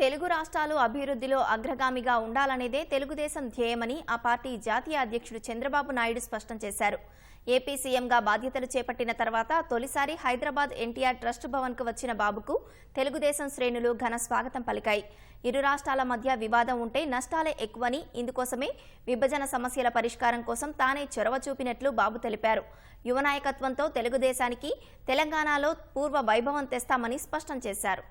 తెలుగు రాష్ట్రాలు అభివృద్ధిలో అగ్రగామిగా ఉండాలనేదే తెలుగుదేశం ధ్యేయమని ఆ పార్టీ జాతీయ అధ్యక్షుడు చంద్రబాబు నాయుడు స్పష్టం చేశారు. ఏపీ సీఎంగా బాధ్యతలు చేపట్టిన తర్వాత తొలిసారి హైదరాబాద్ ఎన్టీఆర్ ట్రస్ట్ భవన్కు వచ్చిన బాబుకు తెలుగుదేశం శ్రేణులు ఘన స్వాగతం పలికాయి. ఇరు రాష్ట్రాల మధ్య వివాదం ఉంటే నష్టాలే ఎక్కువని ఇందుకోసమే విభజన సమస్యల పరిష్కారం కోసం తానే చొరవ చూపినట్లు బాబు తెలిపారు. యువ నాయకత్వంతో తెలుగుదేశానికి తెలంగాణలో పూర్వ వైభవం తెస్తామని స్పష్టం చేశారు.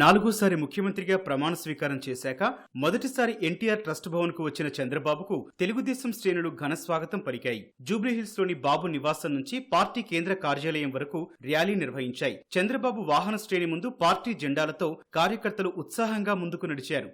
నాలుగోసారి ముఖ్యమంత్రిగా ప్రమాణ స్వీకారం చేశాక మొదటిసారి ఎన్టీఆర్ ట్రస్ట్ భవన్కు వచ్చిన చంద్రబాబుకు తెలుగుదేశం శ్రేణులు ఘన స్వాగతం పలికాయి. జూబ్లీహిల్స్లోని బాబు నివాసం నుంచి పార్టీ కేంద్ర కార్యాలయం వరకు ర్యాలీ నిర్వహించాయి. చంద్రబాబు వాహన శ్రేణి ముందు పార్టీ జెండాలతో కార్యకర్తలు ఉత్సాహంగా ముందుకు నడిచారు.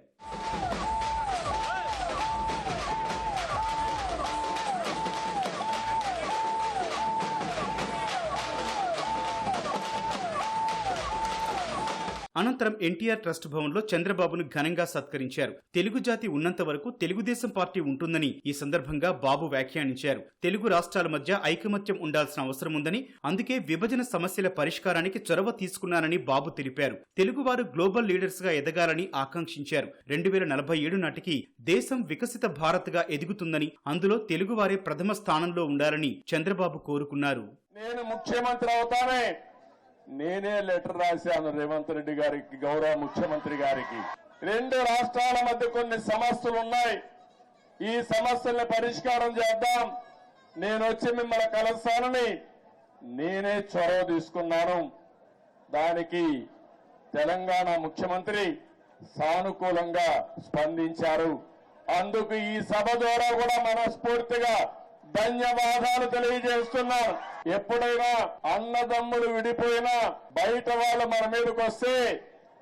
అనంతరం ఎన్టీఆర్ ట్రస్ట్ భవన్లో చంద్రబాబును ఘనంగా సత్కరించారు. తెలుగు జాతి ఉన్నంత వరకు తెలుగుదేశం పార్టీ ఉంటుందని ఈ సందర్భంగా బాబు వ్యాఖ్యానించారు. తెలుగు రాష్ట్రాల మధ్య ఐకమత్యం ఉండాల్సిన అవసరం ఉందని అందుకే విభజన సమస్యల పరిష్కారానికి చొరవ తీసుకున్నానని బాబు తెలిపారు. తెలుగువారు గ్లోబల్ లీడర్స్గా ఎదగాలని ఆకాంక్షించారు. రెండు వేల నలభై ఏడు నాటికి దేశం వికసిత భారత్గా ఎదుగుతుందని అందులో తెలుగువారే ప్రథమ స్థానంలో ఉండాలని చంద్రబాబు కోరుకున్నారు. నేను ముఖ్యమంత్రి అవుతానే నేనే లెటర్ రాశాను రేవంత్ రెడ్డి గారికి గౌరవ ముఖ్యమంత్రి గారికి. రెండు రాష్ట్రాల మధ్య కొన్ని సమస్యలు ఉన్నాయి. ఈ సమస్యల్ని పరిష్కారం చేద్దాం. నేను వచ్చి మిమ్మల్ని కలుస్తానని నేనే చొరవ తీసుకున్నాను. దానికి తెలంగాణ ముఖ్యమంత్రి సానుకూలంగా స్పందించారు. అందుకు ఈ సభ ద్వారా కూడా మనస్ఫూర్తిగా ధన్యవాదాలు తెలియజేస్తున్నాను. ఎప్పుడైనా అన్నదమ్ములు విడిపోయినా బయట వాళ్ళు మన మీదకి వస్తే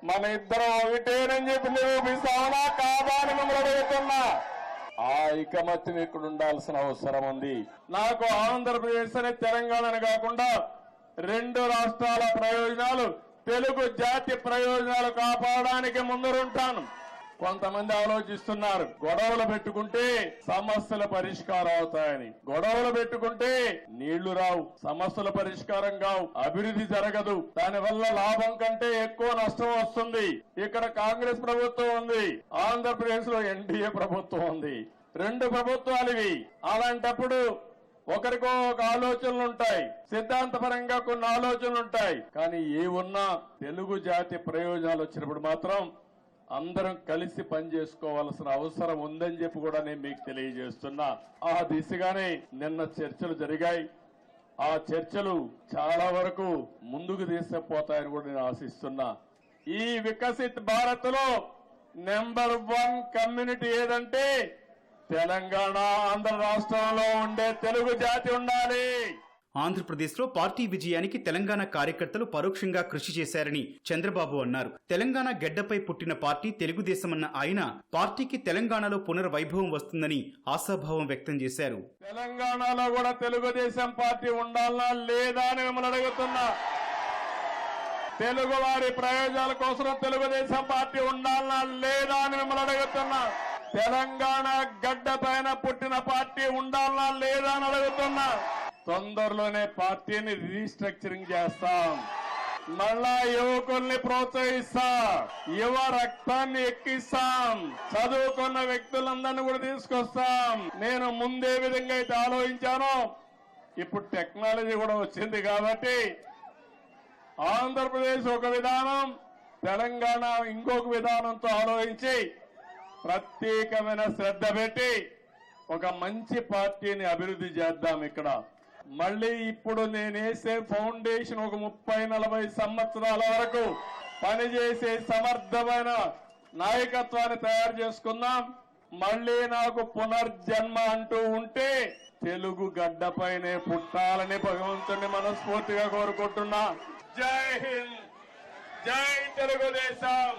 మన ఇద్దరం ఒకటేనని చెప్పి నిరూపిస్తామనా కాదా అని మిమ్మల్ని అడుగుతున్నా ఆ ఐకమత్యం ఇక్కడ ఉండాల్సిన అవసరం ఉంది. నాకు ఆంధ్రప్రదేశ్ అనే తెలంగాణని కాకుండా రెండు రాష్ట్రాల ప్రయోజనాలు తెలుగు జాతి ప్రయోజనాలు కాపాడడానికి ముందరుంటాను. కొంతమంది ఆలోచిస్తున్నారు గొడవలు పెట్టుకుంటే సమస్యల పరిష్కారం అవుతాయని. గొడవలు పెట్టుకుంటే నీళ్ళు రావు సమస్యల పరిష్కారం కావు అభివృద్ధి జరగదు. దానివల్ల లాభం కంటే ఎక్కువ నష్టం వస్తుంది. ఇక్కడ కాంగ్రెస్ ప్రభుత్వం ఉంది ఆంధ్రప్రదేశ్లో ఎన్డీఏ ప్రభుత్వం ఉంది. రెండు ప్రభుత్వాలు ఇవి అలాంటప్పుడు ఒకరికో ఒక ఆలోచనలు ఉంటాయి సిద్ధాంతపరంగా కొన్ని ఆలోచనలు ఉంటాయి. కానీ ఏ ఉన్నా తెలుగు జాతి ప్రయోజనాలు వచ్చినప్పుడు మాత్రం అందరం కలిసి పనిచేసుకోవాల్సిన అవసరం ఉందని చెప్పి కూడా నేను మీకు తెలియజేస్తున్నా. ఆ దిశగానే నిన్న చర్చలు జరిగాయి. ఆ చర్చలు చాలా వరకు ముందుకు తీసుకుపోతాయని కూడా నేను ఆశిస్తున్నా. ఈ వికసిత్ భారత్లో నెంబర్ వన్ కమ్యూనిటీ ఏదంటే తెలంగాణ ఆంధ్ర రాష్ట్రంలో ఉండే తెలుగు జాతి ఉండాలి. ఆంధ్రప్రదేశ్లో పార్టీ విజయానికి తెలంగాణ కార్యకర్తలు పరోక్షంగా కృషి చేశారని చంద్రబాబు అన్నారు. తెలంగాణ గెడ్డపై పుట్టిన పార్టీ తెలుగుదేశమన్న ఆయన పార్టీకి తెలంగాణలో పునర్వైభవం వస్తుందని ఆశాభావం వ్యక్తం చేశారు. తెలంగాణలో కూడా తెలుగుదేశం పార్టీ ఉండాలా లేదా అని మిమ్మల్ని అడుగుతున్నా. తెలుగు వారి ప్రయోజనాల కోసం తెలుగుదేశం పార్టీ ఉండాలా లేదా అని మిమ్మల్ని అడుగుతున్నా. తెలంగాణ గడ్డ పైన పుట్టిన పార్టీ ఉండాలా లేదా అని అడుగుతున్నా. తొందరలోనే పార్టీని రీస్ట్రక్చరింగ్ చేస్తాం. మళ్ళా యువకుల్ని ప్రోత్సహిస్తా. యువ రక్తాన్ని ఎక్కిస్తాం. చదువుకున్న వ్యక్తులందరినీ కూడా తీసుకొస్తాం. నేను ముందే విధంగా అయితే ఆలోచించానో. ఇప్పుడు టెక్నాలజీ కూడా వచ్చింది కాబట్టి ఆంధ్రప్రదేశ్ ఒక విధానం తెలంగాణ ఇంకొక విధానంతో ఆలోచించి ప్రత్యేకమైన శ్రద్ధ పెట్టి ఒక మంచి పార్టీని అభివృద్ధి చేద్దాం ఇక్కడ. మళ్ళీ ఇప్పుడు నేనేసే ఫౌండేషన్ ఒక ముప్పై నలభై సంవత్సరాల వరకు పనిచేసే సమర్థమైన నాయకత్వాన్ని తయారు చేసుకుందాం. మళ్ళీ నాకు పునర్జన్మ అంటూ ఉంటే తెలుగు గడ్డపైనే పుట్టాలని భగవంతుని మనస్ఫూర్తిగా కోరుకుంటున్నా. జై హింద్. జై తెలుగుదేశం.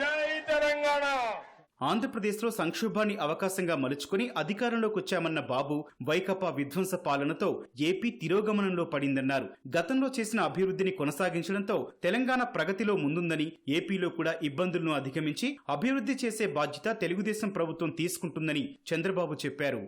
జై తెలంగాణ. ఆంధ్రప్రదేశ్లో సంక్షోభాన్ని అవకాశంగా మలుచుకుని అధికారంలోకి వచ్చామన్న బాబు వైకపా విధ్వంస పాలనతో ఏపీ తిరోగమనంలో పడిందన్నారు. గతంలో చేసిన అభివృద్ధిని కొనసాగించడంతో తెలంగాణ ప్రగతిలో ముందుందని ఏపీలో కూడా ఇబ్బందులను అధిగమించి అభివృద్ధి చేసే బాధ్యత తెలుగుదేశం ప్రభుత్వం తీసుకుంటుందని చంద్రబాబు చెప్పారు.